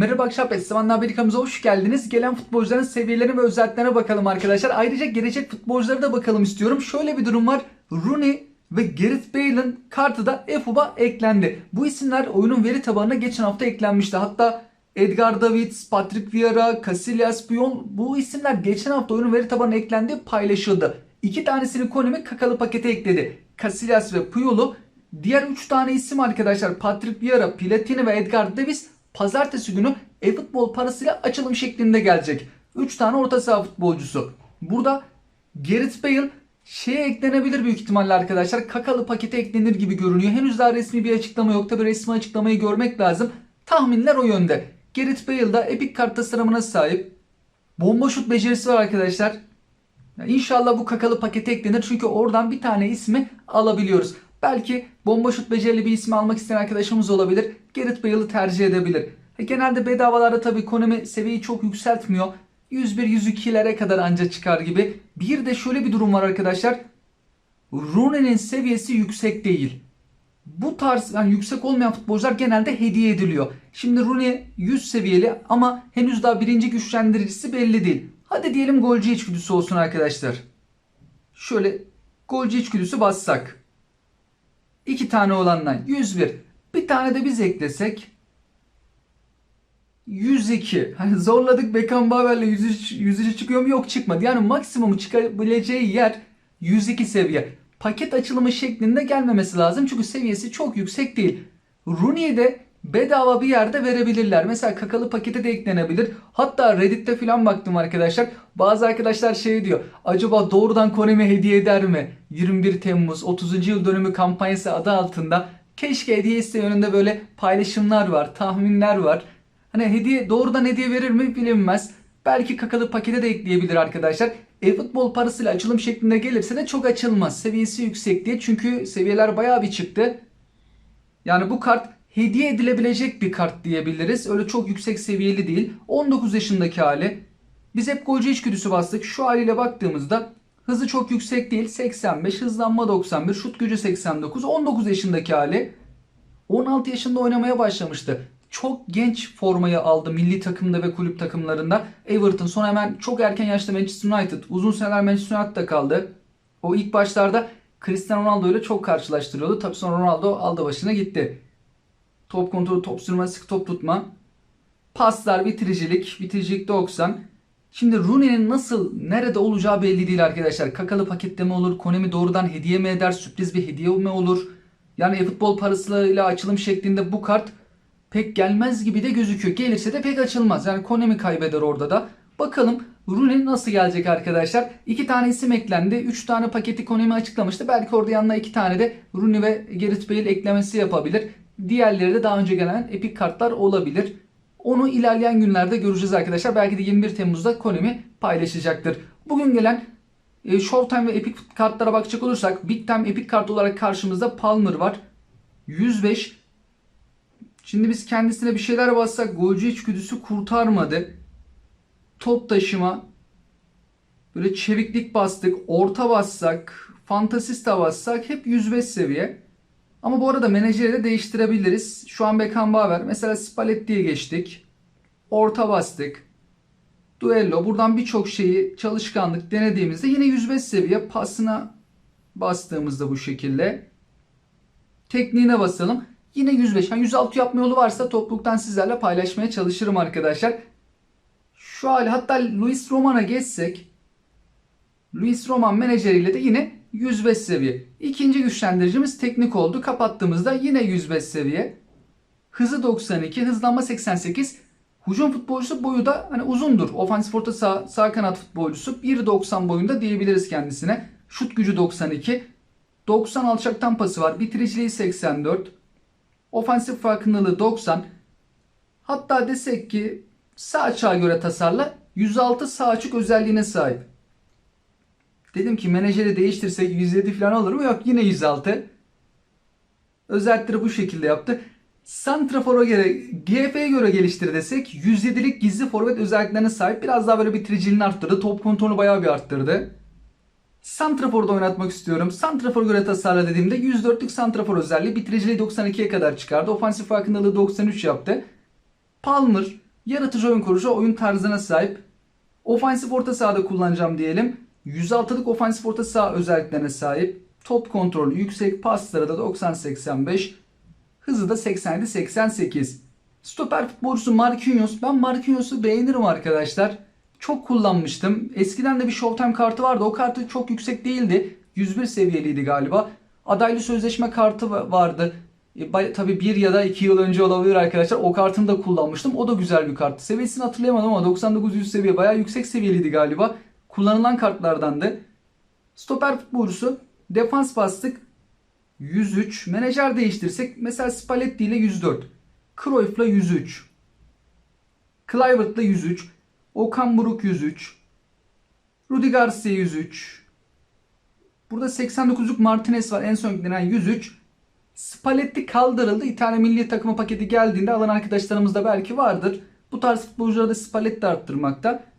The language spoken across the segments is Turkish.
Merhaba Akşam Estevan'la Amerikamıza hoş geldiniz. Gelen futbolcuların seviyelerine ve özelliklerine bakalım arkadaşlar. Ayrıca gelecek futbolculara da bakalım istiyorum. Şöyle bir durum var. Rooney ve Gareth Bale'ın kartı da EFUB'a eklendi. Bu isimler oyunun veri tabanına geçen hafta eklenmişti. Hatta Edgar Davids, Patrick Vieira, Casillas, Puyol bu isimler geçen hafta oyunun veri tabanına eklendi paylaşıldı. İki tanesini Konami kakalı pakete ekledi. Casillas ve Puyol'u Diğer 3 tane isim arkadaşlar Patrick Vieira, Platini ve Edgar Davis pazartesi günü e-futbol parasıyla açılım şeklinde gelecek. 3 tane orta saha futbolcusu. Burada Gareth Bale şeye eklenebilir büyük ihtimalle arkadaşlar. Kakalı pakete eklenir gibi görünüyor. Henüz daha resmi bir açıklama yok. Tabi resmi açıklamayı görmek lazım. Tahminler o yönde. Gareth Bale da epik kart tasarımına sahip. Bomba şut becerisi var arkadaşlar. İnşallah bu kakalı pakete eklenir çünkü oradan bir tane ismi alabiliyoruz. Belki bomba şut becerili bir ismi almak isteyen arkadaşımız olabilir. Gareth Bale'ı tercih edebilir. E, genelde bedavalarda tabii Konami seviyeyi çok yükseltmiyor. 101-102'lere kadar anca çıkar gibi. Bir de şöyle bir durum var arkadaşlar. Rooney'nin seviyesi yüksek değil. Bu tarz yani yüksek olmayan futbolcular genelde hediye ediliyor. Şimdi Rooney 100 seviyeli ama henüz daha birinci güçlendiricisi belli değil. Hadi diyelim golcü içgüdüsü olsun arkadaşlar. Şöyle golcü içgüdüsü bassak. İki tane olandan 101. Bir tane de biz eklesek 102. Hani zorladık Beckenbauer'le 103, 103 çıkıyor mu? Yok çıkmadı. Yani maksimum çıkabileceği yer 102 seviye. Paket açılımı şeklinde gelmemesi lazım. Çünkü seviyesi çok yüksek değil. Rooney'i de bedava bir yerde verebilirler. Mesela kakalı pakete de eklenebilir. Hatta Reddit'te falan baktım arkadaşlar. Bazı arkadaşlar şey diyor. Acaba doğrudan Konami hediye eder mi? 21 Temmuz 30. yıl dönümü kampanyası adı altında. Keşke hediye iste yönünde böyle paylaşımlar var, tahminler var. Hani hediye doğrudan hediye verir mi bilinmez. Belki kakalı pakete de ekleyebilir arkadaşlar. E-futbol parasıyla açılım şeklinde gelirse de çok açılmaz. Seviyesi yüksek diye. Çünkü seviyeler bayağı bir çıktı. Yani bu kart hediye edilebilecek bir kart diyebiliriz. Öyle çok yüksek seviyeli değil. 19 yaşındaki hali. Biz hep golcü içgüdüsü bastık. Şu haliyle baktığımızda hızı çok yüksek değil. 85, hızlanma 91, şut gücü 89. 19 yaşındaki hali. 16 yaşında oynamaya başlamıştı. Çok genç formayı aldı milli takımda ve kulüp takımlarında. Everton sonra hemen çok erken yaşta Manchester United. Uzun seneler Manchester United'da kaldı. O ilk başlarda Cristiano Ronaldo ile çok karşılaştırıyordu. Tabii sonra Ronaldo aldı başına gitti. Top kontrolü, top sürme, sık top tutma. Paslar, bitiricilik, bitiricilik 90. Şimdi Rooney'nin nasıl, nerede olacağı belli değil arkadaşlar. Kakalı pakette mi olur, Konami doğrudan hediye mi eder, sürpriz bir hediye mi olur? Yani e-futbol parasıyla açılım şeklinde bu kart pek gelmez gibi de gözüküyor. Gelirse de pek açılmaz. Yani Konami kaybeder orada da. Bakalım Rooney nasıl gelecek arkadaşlar? İki tane isim eklendi. Üç tane paketi Konami açıklamıştı. Belki orada yanına iki tane de Rooney ve Gareth Bale eklemesi yapabilir. Diğerleri de daha önce gelen epik kartlar olabilir. Onu ilerleyen günlerde göreceğiz arkadaşlar. Belki de 21 Temmuz'da Konami paylaşacaktır. Bugün gelen e, Showtime ve Epic kartlara bakacak olursak Big Time Epic kart olarak karşımızda Palmer var. 105 Şimdi biz kendisine bir şeyler bassak golcü içgüdüsü kurtarmadı. Top taşıma böyle çeviklik bastık, orta bassak, fantasista bassak hep 105 seviye. Ama bu arada menajeri de değiştirebiliriz. Şu an Beckenbauer. Mesela Spalletti'ye geçtik. Orta bastık. Duello. Buradan birçok şeyi çalışkanlık denediğimizde yine 105 seviye pasına bastığımızda bu şekilde. Tekniğine basalım. Yine 105. Yani 106 yapma yolu varsa topluluktan sizlerle paylaşmaya çalışırım arkadaşlar. Şu hali hatta Luis Roman'a geçsek Luis Roman menajeriyle de yine 105 seviye. İkinci güçlendiricimiz teknik oldu. Kapattığımızda yine 105 seviye. Hızı 92, hızlanma 88. Hücum futbolcusu boyu da hani uzundur. Ofansif orta sağ, sağ kanat futbolcusu 1.90 boyunda diyebiliriz kendisine. Şut gücü 92. 90 alçaktan pası var. Bitiriciliği 84. Ofansif farkındalığı 90. Hatta desek ki sağ açığa göre tasarla 106 sağ açık özelliğine sahip. Dedim ki menajeri değiştirsek 107 falan olur mu? Yok yine 106. Özellikleri bu şekilde yaptı. Santrafor'a göre, GF'ye göre geliştir desek 107'lik gizli forvet özelliklerine sahip. Biraz daha böyle bitiriciliğini arttırdı. Top kontrolünü bayağı bir arttırdı. Santrafor'da oynatmak istiyorum. Santrafor göre tasarla dediğimde 104'lük Santrafor özelliği bitiriciliği 92'ye kadar çıkardı. Ofansif farkındalığı 93 yaptı. Palmer Yaratıcı oyun kurucu oyun tarzına sahip. Ofansif orta sahada kullanacağım diyelim. 106'lık ofansif orta saha özelliklerine sahip. Top kontrolü yüksek, pasları da 90-85. Hızı da 87-88. Stoper futbolcusu Marquinhos. Ben Marquinhos'u beğenirim arkadaşlar. Çok kullanmıştım. Eskiden de bir Showtime kartı vardı. O kartı çok yüksek değildi. 101 seviyeliydi galiba. Adaylı sözleşme kartı va- vardı. E, tabii bir ya da iki yıl önce olabilir arkadaşlar. O kartını da kullanmıştım. O da güzel bir karttı. Seviyesini hatırlayamadım ama 99-100 seviye bayağı yüksek seviyeliydi galiba. Kullanılan kartlardandı. Stoper futbolcusu. Defans bastık. 103. Menajer değiştirsek mesela Spalletti ile 104. Cruyff'la 103. Kluivert'la 103. Okan Buruk 103. Rudi Garcia 103. Burada 89'luk Martinez var en son eklenen 103. Spalletti kaldırıldı. İtalya milli takımı paketi geldiğinde alan arkadaşlarımız da belki vardır. Bu tarz futbolcuları da Spalletti arttırmakta.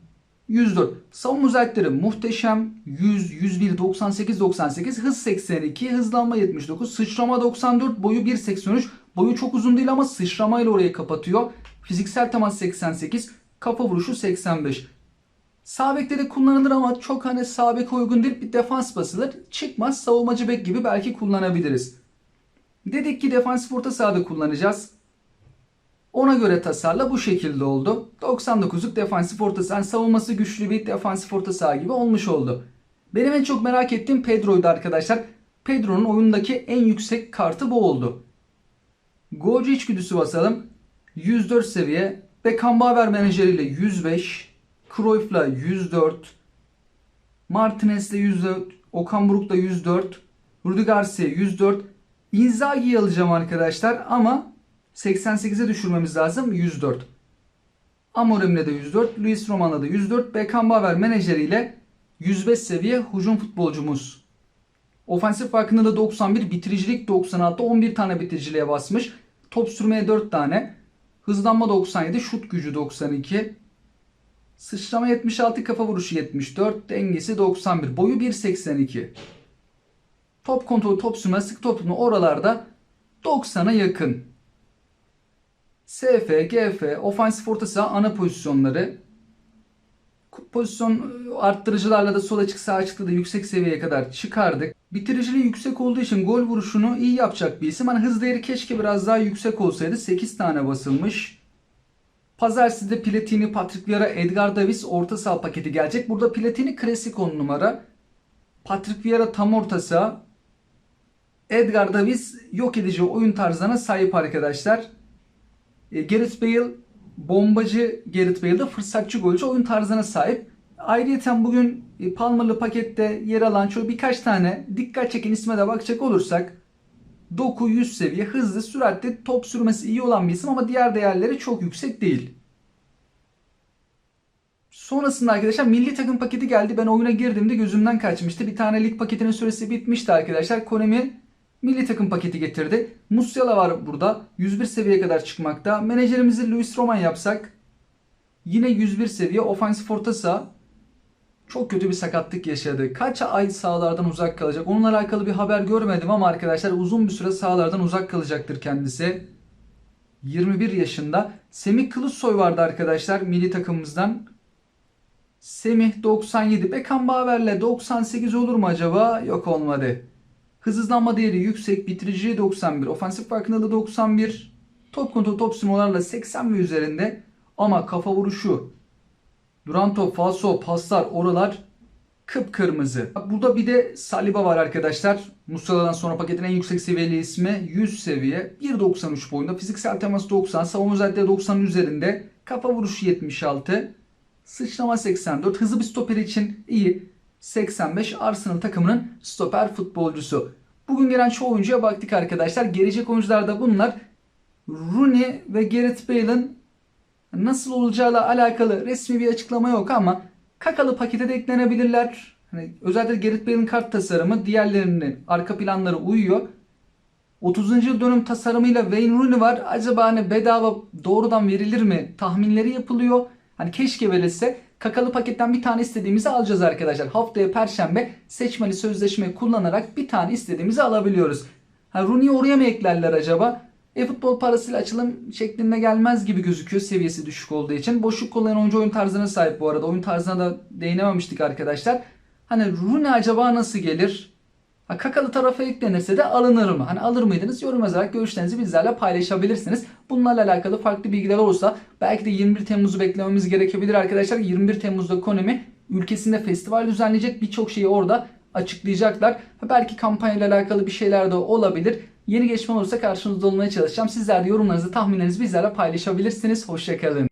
104. Savunma özellikleri muhteşem. 100, 101, 98, 98. Hız 82, hızlanma 79, sıçrama 94, boyu 1.83. Boyu çok uzun değil ama sıçramayla orayı kapatıyor. Fiziksel temas 88, kafa vuruşu 85. Sağ de kullanılır ama çok hani sağ beke uygun değil bir defans basılır. Çıkmaz savunmacı bek gibi belki kullanabiliriz. Dedik ki defansif orta sahada kullanacağız. Ona göre tasarla bu şekilde oldu. 99'luk defansif orta saha. Yani savunması güçlü bir defansif orta saha gibi olmuş oldu. Benim en çok merak ettiğim Pedro'ydu arkadaşlar. Pedro'nun oyundaki en yüksek kartı bu oldu. Golcü içgüdüsü basalım. 104 seviye. Beckenbauer menajeriyle 105. Cruyff'la 104. Martinez'le 104. Okan Buruk'la 104. Rudi Garcia 104. Inzaghi'yi alacağım arkadaşlar ama 88'e düşürmemiz lazım 104. Amorim'le de 104, Luis Roman'la da 104, Beckenbauer menajeriyle 105 seviye hücum futbolcumuz. Ofansif farkında da 91, bitiricilik 96, 11 tane bitiriciliğe basmış. Top sürmeye 4 tane. Hızlanma 97, şut gücü 92. Sıçrama 76, kafa vuruşu 74, dengesi 91, boyu 1.82. Top kontrolü, top sürme, sık top tutma oralarda 90'a yakın. SF, GF, ofansif orta saha ana pozisyonları. Pozisyon e, arttırıcılarla da sol açık sağ açıkta da yüksek seviyeye kadar çıkardık. Bitiriciliği yüksek olduğu için gol vuruşunu iyi yapacak bir isim. Hani hız değeri keşke biraz daha yüksek olsaydı. 8 tane basılmış. Pazartesi'de Platini, Patrick Vieira, Edgar Davis orta saha paketi gelecek. Burada Platini klasik 10 numara. Patrick Vieira tam orta saha. Edgar Davis yok edici oyun tarzına sahip arkadaşlar. E, Gareth Bale bombacı Gareth Bale de fırsatçı golcü oyun tarzına sahip. Ayrıca bugün e, Palmer'lı pakette yer alan şöyle birkaç tane dikkat çeken isme de bakacak olursak Doku 100 seviye hızlı süratli top sürmesi iyi olan bir isim ama diğer değerleri çok yüksek değil. Sonrasında arkadaşlar milli takım paketi geldi. Ben oyuna girdiğimde gözümden kaçmıştı. Bir tane lig paketinin süresi bitmişti arkadaşlar. Konami milli takım paketi getirdi. Musiala var burada. 101 seviyeye kadar çıkmakta. Menajerimizi Luis Roman yapsak yine 101 seviye ofansif orta saha. Çok kötü bir sakatlık yaşadı. Kaç ay sahalardan uzak kalacak? Onunla alakalı bir haber görmedim ama arkadaşlar uzun bir süre sahalardan uzak kalacaktır kendisi. 21 yaşında. Semih Kılıçsoy vardı arkadaşlar milli takımımızdan. Semih 97. Beckenbauer'le 98 olur mu acaba? Yok olmadı. Hız hızlanma değeri yüksek. Bitiriciliği 91. Ofansif farkındalığı 91. Top kontrol top simolarla 80 ve üzerinde. Ama kafa vuruşu, duran top, falso, paslar oralar kıpkırmızı. Burada bir de Saliba var arkadaşlar. Musa'dan sonra paketin en yüksek seviyeli ismi 100 seviye. 1.93 boyunda. Fiziksel temas 90. Savunma özellikleri 90'ın üzerinde. Kafa vuruşu 76. Sıçrama 84. Hızlı bir stoper için iyi. 85 Arsenal takımının stoper futbolcusu. Bugün gelen çoğu oyuncuya baktık arkadaşlar. Gelecek oyuncular da bunlar. Rooney ve Gareth Bale'ın nasıl olacağıyla alakalı resmi bir açıklama yok ama kakalı pakete de eklenebilirler. Hani özellikle Gareth Bale'in kart tasarımı diğerlerinin arka planları uyuyor. 30. yıl dönüm tasarımıyla Wayne Rooney var. Acaba hani bedava doğrudan verilir mi? Tahminleri yapılıyor. Hani keşke verilse. Kakalı paketten bir tane istediğimizi alacağız arkadaşlar. Haftaya perşembe seçmeli sözleşme kullanarak bir tane istediğimizi alabiliyoruz. Ha, Rooney'i oraya mı eklerler acaba? E-futbol parasıyla açılım şeklinde gelmez gibi gözüküyor seviyesi düşük olduğu için. Boşluk kullanan oyuncu oyun tarzına sahip bu arada. Oyun tarzına da değinememiştik arkadaşlar. Hani Rooney acaba nasıl gelir? Kakalı tarafa eklenirse de alınır mı? Hani alır mıydınız? Yorum yazarak görüşlerinizi bizlerle paylaşabilirsiniz. Bunlarla alakalı farklı bilgiler olursa belki de 21 Temmuz'u beklememiz gerekebilir arkadaşlar. 21 Temmuz'da Konami ülkesinde festival düzenleyecek. Birçok şeyi orada açıklayacaklar. Belki kampanyayla alakalı bir şeyler de olabilir. Yeni gelişme olursa karşınızda olmaya çalışacağım. Sizler de yorumlarınızı, tahminlerinizi bizlerle paylaşabilirsiniz. Hoşçakalın.